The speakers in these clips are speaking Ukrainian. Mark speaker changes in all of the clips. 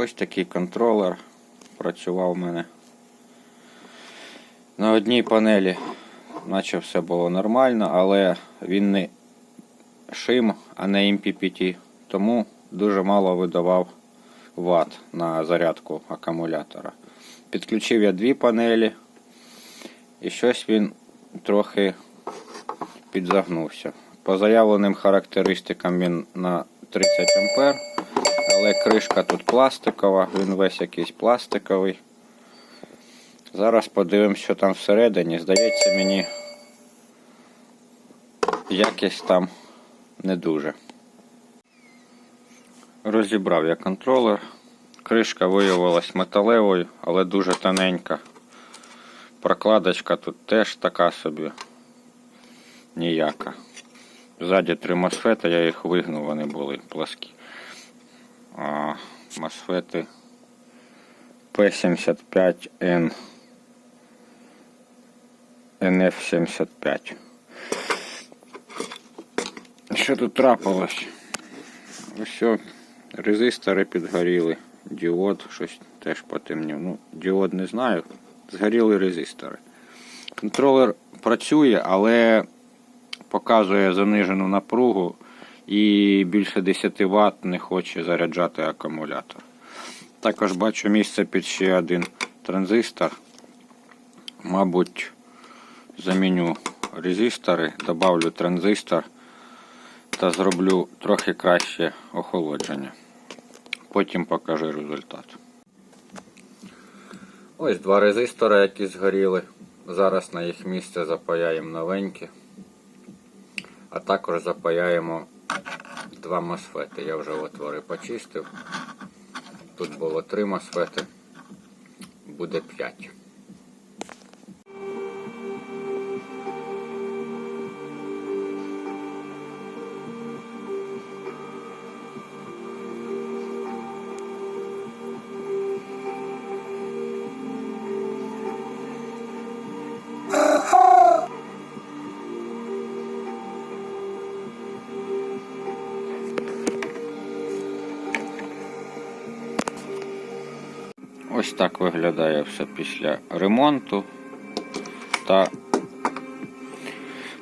Speaker 1: Ось такий контролер працював у мене. На одній панелі, наче все було нормально, але він не шим, а не MPPT, тому дуже мало видавав ватт на зарядку акумулятора. Підключив я дві панелі, і щось він трохи підзагнувся. По заявленим характеристикам він на 30 А, але кришка тут пластикова, він весь якийсь пластиковий. Зараз подивимось, що там всередині. Здається, мені якість там не дуже. Розібрав я контролер. Кришка виявилась металевою, але дуже тоненька. Прокладочка тут теж така собі ніяка. Ззаді три мосфети, я їх вигнув, вони були пласкі. А, мосфети P75N NF75. Що тут трапилось? Ось резистори підгоріли. Діод щось теж потемнів. Ну, діод не знаю. Згоріли резистори. Контролер працює, але показує занижену напругу і більше 10 Вт не хоче заряджати акумулятор. Також бачу місце під ще один транзистор. Мабуть, заміню резистори, добавлю транзистор та зроблю трохи краще охолодження. Потім покажу результат. Ось два резистори, які згоріли. Зараз на їх місце запаяємо новенькі. А також запаяємо два мосфети. Я вже отвори почистив. Тут було три мосфети, буде п'ять. Ось так виглядає все після ремонту та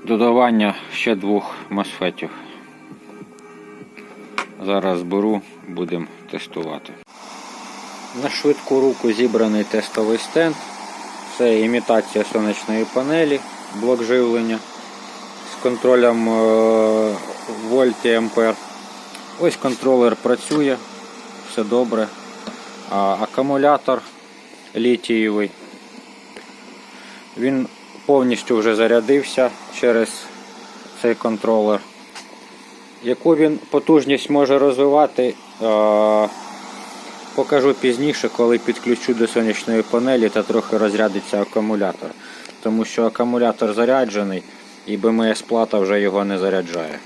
Speaker 1: додавання ще двох мосфетів. Зараз беру, будемо тестувати. На швидку руку зібраний тестовий стенд. Це імітація сонячної панелі, блок живлення з контролем е, вольт і ампер. Ось контролер працює, все добре. Акумулятор літієвий. Він повністю вже зарядився через цей контролер. Яку він потужність може розвивати, покажу пізніше, коли підключу до сонячної панелі та трохи розрядиться акумулятор. Тому що акумулятор заряджений і БМС плата вже його не заряджає.